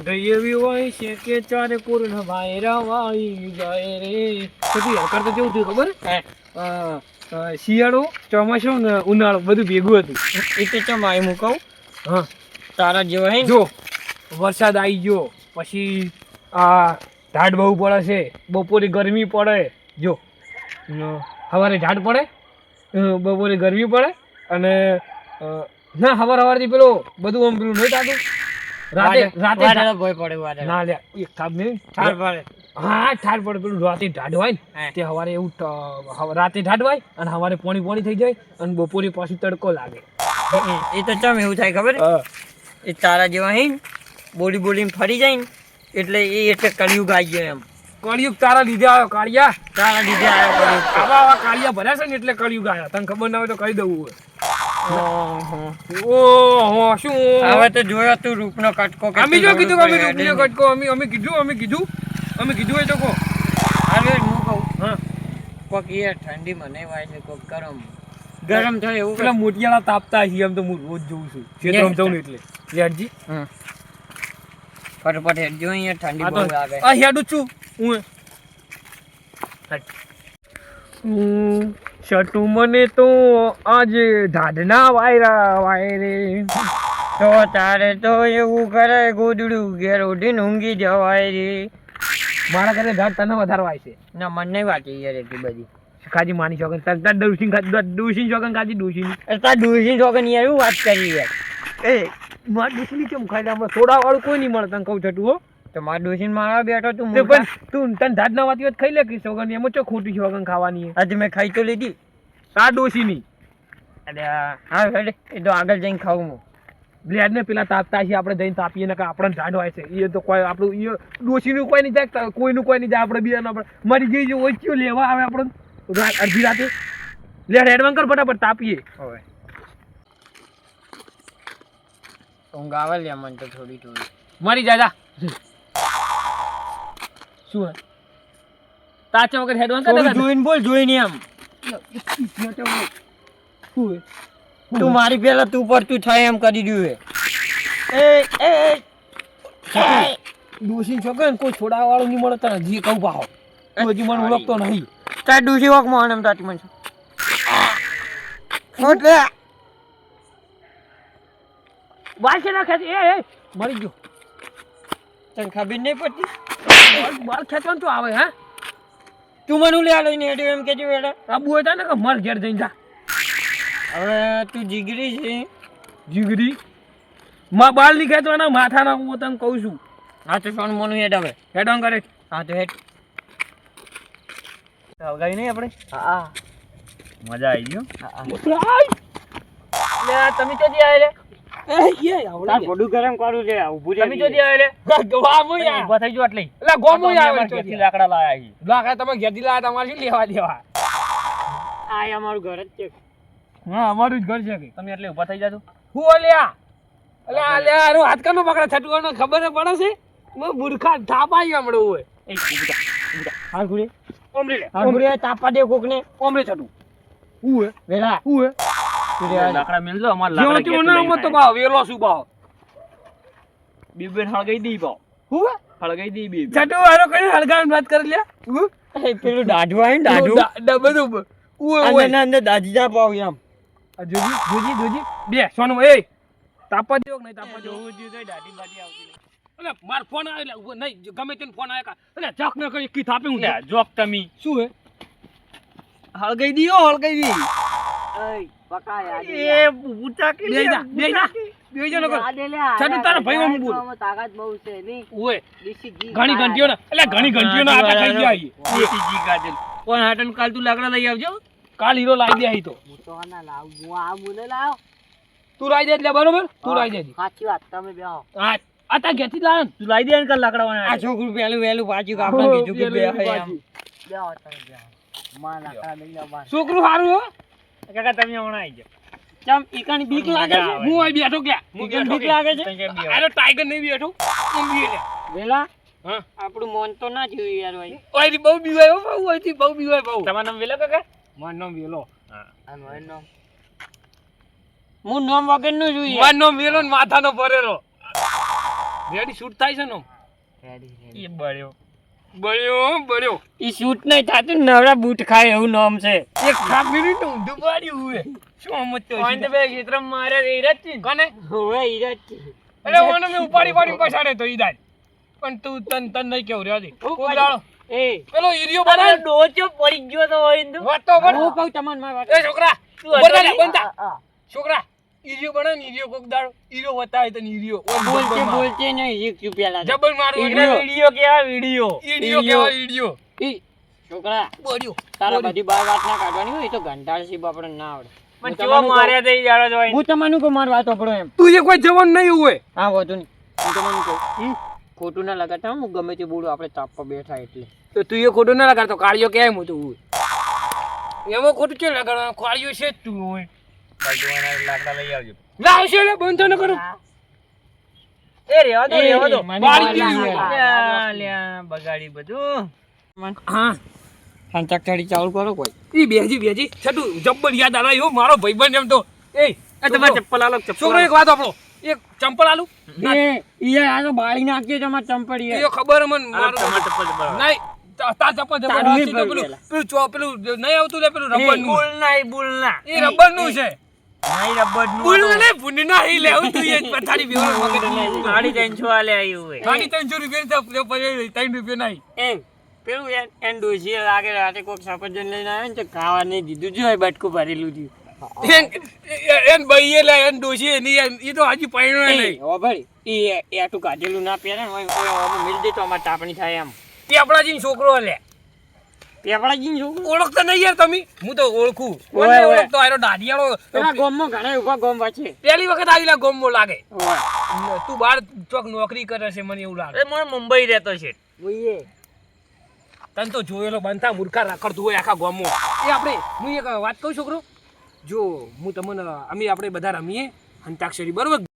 ઢાઢ એવી હોય છે કે ચારે પૂર્ણ વાયરા વાઈ જાય રે. પછી હકર તો કેવું થયું ખબર? શિયાળો ચોમાસું ને ઉનાળો બધું ભેગું હતું. એ તો ચમ આય હું કહું? હા. તારા જેવો હે જો વરસાદ આવી ગયો પછી આ ઢાઢ બહુ પડે છે બપોરે ગરમી પડે. જો સવારે ઢાઢ પડે બપોરે ગરમી પડે અને ના સવાર સવારથી પેલો બધું આમ પેલું નહીં થતું. રાતે વાદળ- રાતે વાદળો પડે ના. લે એક થાપ નહીં. ઠાર પડે. હા ઠાર પડે. પેલું રાતે ઢાઢ ને તે સવારે એવું રાતે ઢાઢ અને હવારે પોણી પોણી થઈ જાય અને બપોરે પાછું તડકો લાગે. એ તો ચમ એવું થાય ખબર? એ તારા જેવા હે બોલી બોલીને ફરી જાય ને એટલે એ એટલે કળિયુગ આવી ગયો એમ. કળિયુગ તારા લીધે આવ્યો કાળિયા. તારા લીધે આવ્યો આવા આવા કાળિયા ભર્યા છે ને એટલે કળિયુગ આવ્યા. તને ખબર ના હોય તો કહી દઉં ઓહો. ઓહો શું હવે તો જોયો તું રૂપનો કટકો કે અમે જો કીધું કે અમે રૂપનો કટકો અમે અમે કીધું અમે કીધું. અમે કીધું હોય તો કહો. હવે હું કહું હા. કોક એ ઠંડી મને વાય છે કોક ગરમ. ગરમ થાય એવું પેલા મોટિયાળા તાપતા છીએ એમ તો હું રોજ જોઉં છું. ખેતરમાં જાઉં એટલે. લેટજી હમ. ફટફટ હેડજો અહીંયા ઠંડી બહુ આવે. આ હેડું જ છું. હું હું છઠું મને તો આજે ધાડના વાયરા વાયરે તો તારે તો એવું કરે ગોદડું ઘેર ઉઠીને ઊંઘી જવાય રે. મારા ઘરે ધાડ તને વધારે વાય છે. ના મને નહીં વાંચી યાર એટલી બધી. ખાજી માની શોખન તાર ડુસીન ખાધી ડુસીન શોગન ખાધી ડુસીન તાર ડોસી છોકન યાર એવું વાત કરી યાર. એ મારા ડુસીની કેમ ખાઈ હમણાં સોડા વાળું કોઈ નહીં મળે તને કહું છઠું હો. તો મારા ડોસીને મારવા બેઠો તું તે પણ તું તને ઢાઢ ના વાતી ખાઈ લે કે શોગન એમાં ચો ખોટી શોગન ખાવાની આજે મેં ખાઈ તો લીધી. આ ડોસીની અરે હા હેડ એ તો આગળ જઈને ખાવું હું. બ્લેડ ને પેલા તાપતા છે આપણે જઈને તાપીએ ને આપણને ઢાઢ હોય છે. એ તો કોઈ આપણું એ ડોશીનું કોઈ નહીં જાય કોઈનું કોઈ નહીં જાય આપણે બે આપણે મરી જઈ જો ઓછીઓ લેવા આવે આપણે અડધી રાતે. લે એડવાન્સ કર ફટાફટ તાપીએ. હવે ઊંઘ આવે લે મને તો થોડી થોડી. મરી જા જા. શું તાચા વગર હેડવાન કરતા જોઈને બોલ જોઈને એમ. તું મારી પેલા તું પર તું થાય એમ કરી દઉં એ એ ડોશી છોકરા કોઈ છોડા વાળો નહીં મળે તને જે કહું પાહો. હજી મને ઓળખતો નહીં. તાર ડૂસી વોકમાં એમ તાતી મને ઓટ લે છે ના ખાતી એ એ. મરી ગયો. તને ખબર નહીં પડતી? બાર ખેંચવાનું તો આવે હે? તું મને લે લઈને હેડ્યો એમ કેજો વેડા આબુ હોય તો ને કે મર ઘેર જઈને જા. હવે તું જીગરી છે. જીગરી? માં બાલની ખેંચવાના માથાના હું તને કહું છું. હા તો સોન મોનું હેડ હવે. હેડ ઓન કરે હા તો હેડ. હવગાવી નહીં આપણે? હા. મજા આવી ગયો તમે ક્યાંથી આયે લે એ યે તાર આવડે ફોડું ગરમ કરું લે ઊભું તમે ચોથી આયે લે. ગોમો યાર. ઊભા થઈ ગયો એટલે. એટલે ગોમો આવે ઘેરથી લાકડા લાયા છે. લાકડા તમે ઘેરથી લાયા તમારે શું લેવા દેવા? આ અમારું જ છે. હા અમારું જ ઘર છે તમે એટલે ઊભા થઈ જાજો. હું ઓલ્યા એટલે આ લે હાથ કાનો પકડે? છટવાનો ખબર પડે છે? મેં મૂર્ખા થાપાઈ હમણાં હોય એ. હાલ ગુડી ઓમરે લે. હાલ તાપા દે કોક ને ઓમરે છટું હું હે વેલા. આ. લાકડા મેલજો અમાર લાકડા તેવો ના મત તો વેલો શું બાવ. બીબેન હળગાઈ દી હું હળગાઈ દી બીબેન. છટું હારો કઈ હલગાવીને વાત કરી લે. હું? પેલું દાઢું આવે ને દાઢું. દા- દા- બધું બ- ઉવે, અંદર ઉવે. ને અંદર દાજી જા પાવ એમ. જોજી જોજી જોજી. બે સોનું એ. તાપા દેવો નહીં તાપા દેવો અલે માર ફોન આવે એટલે ઊભો નહીં જો ગમે તેને ફોન આવે કા. અલે જક ન કરી કી થાપે હું જોક તમે. શું હે? હળગાઈ દીયો હળગાઈ દી. એ ઊંચા કે બે જા બે જા. બે જા નકર. છટું તારા ભાઈ ઓમ બોલ. ઓએ ઘણી ઘંટીઓ ના અલે ઘણી ઘંટીઓ ના આટા ખાઈ ગયા ઈ. ગાજલ કોણ હાટન કાલ તું લાકડા લઈ આવજો કાલ હીરો લાવી દે અહીં તો. તું લાવી દે એટલે બરોબર? તું લાવી દે હા આ તા ઘેરથી જ લાવે ને. તું લાઈ દે ને કાલ લાકડા આ છોકરું પેલું પાછું કે છોકરું સારું હો. કાકા તમે હમણાં આવી જાઓ. ચમ ઈકાની બીક લાગે છે? હું અહીં બેઠો કે હું બીક લાગે છે? આનો ટાઈગર નહીં બેઠો. હું બી લે. વેલા હા. આપણું મન તો ના થયું યાર ભાઈ. ઓય બહુ બીવાય હો બહુ ઓયથી બહુ બીવાય બહુ. તમારું નામ વેલા કાકા? મારું નામ વેલો. હું. નામ. વગરનું જોઈએ મારું નામ વેલો ને માથાનો ભરેલો. રેડી શૂટ થાય છે નો? રેડી એ બળ્યો. બળ્યો બળ્યો. ઈ શૂટ નહીં થતું નવરા બૂટ ખાય એવું નામ છે. એક ખાપ મિનિટ ઊંધું પાડ્યું હોય શું સમજતો તો પોઈન્ટ બે ક્ષેત્ર મારે છે. કોને? હોય ઈ છે. એટલે ઓને મે ઉપાડી પાડી પછાડે તો ઈ પણ તું તન તન નહીં કેવું રહ્યો દી. કોક એ. પેલો ઈરિયો બનાવ ડોચો પડી ગયો તો હોય વાત તો. બન હું કહું તમને મારી વાત. એ છોકરા તું? બંધ. છોકરા ઈરિયો બને ને ઈરિયો કોક દાડો. ઈરિયો વતાય તો ઈરિયો બોલતે બોલતે નહીં એક રૂપિયા લાગે. જબલ મારો ઈરિયો કેવા વીડિયો? ઈરિયો કેવા ઈરિયો ઈ છોકરા બોલ્યો. તારા બધી બાર વાત ના કાઢવાની હોય તો ઘંટાળ છે આપણને ના આવડે. પણ હું કેવા માર્યા તે જાડો જોઈ હું તમારું કહું માર વાત સાંભળો એમ. તું એ કોઈ જવાન નહીં હોય. હા વધુ નહીં. હું તમને કહું. ખોટું ના લગાડતા હું ગમે તે બોલું આપણે તાપ પર બેઠા એટલે. તો તું એ ખોટું ના લગાડતો. કાળિયો કેમ હતું હોય? એમાં ખોટું કેમ લગાડવાનું? કાળિયો છે જ તું હોય. લાકડા લઈ આવજો. લાવશે એટલે બંધ ન કરું. એ રેવા દો રેવા દો. એ, મને બાળી વાર દીધી. લાગે. હોય. લ્યા, લ્યા, બગાડી બધું. હા. હાંચક ચડી ચાલુ કરો કોઈ. ઈ બેજી બેજી. છતું જબ્બર યાદ આવે હો મારો ભાઈબંધ એમ તો. એ તમારે ચપ્પલ આલો ચપ્પલ છોકરો એક વાત આપણો એક ચંપલ આલુ? એ ઈ આ તો બાળી નાખીએ તમારે ચંપડી એ ખબર મન મારું તમારે નહીં તા ચપ્પલ ભરવું પેલું પેલું. ચો પેલું નહીં આવતું લે પેલું રબરનું બુલ ના એ બુલ ના એ રબરનું છે. નહીં રબરનું બુલ ને ભૂંડી ના લેવું તું એ પથારી બેવડો મગજ સાડી ત્રણસો આલે આવ્યું હોય સાડી ત્રણસો રૂપિયા તો પછી ત્રણ રૂપિયા નહીં પેલું ડોસી રાતે કોક સફરજન લઈને આવે ને તો ખાવા નહીં દીધું જો બટકું ભરેલું થયું એન ભાઈ એ એન ડોશી એની એ તો હજી પૈણો નહીં ઓ ભાઈ એ આટલું કાઢેલું ના પહેરે ને ઓય મિલ દે તો અમારે તાપણી થાય એમ એ આપણા જીન છોકરો લે પેપડા જીન છોકરું ઓળખતા નહીં યાર તમે. હું તો ઓળખું. ઓય, ઓય. ઓળખતો? આરો દાઢિયાળો. પેલા ગોમમાં ઘણા ઊભા ગોમ વાચે પહેલી વખત આવીલા ગોમમાં લાગે. તું બાર ચોક નોકરી કરે છે મને એવું લાગે. મને મુંબઈ રહેતો છે. ઓય. તને તો જોયેલો બનતા મૂર્ખા રખડતું હોય આખા ગામમાં. એ આપણે હું એક વાત કહું છોકરો? જો હું તમને અમે આપણે બધા રમીએ. અંતાક્ષરી બરોબર?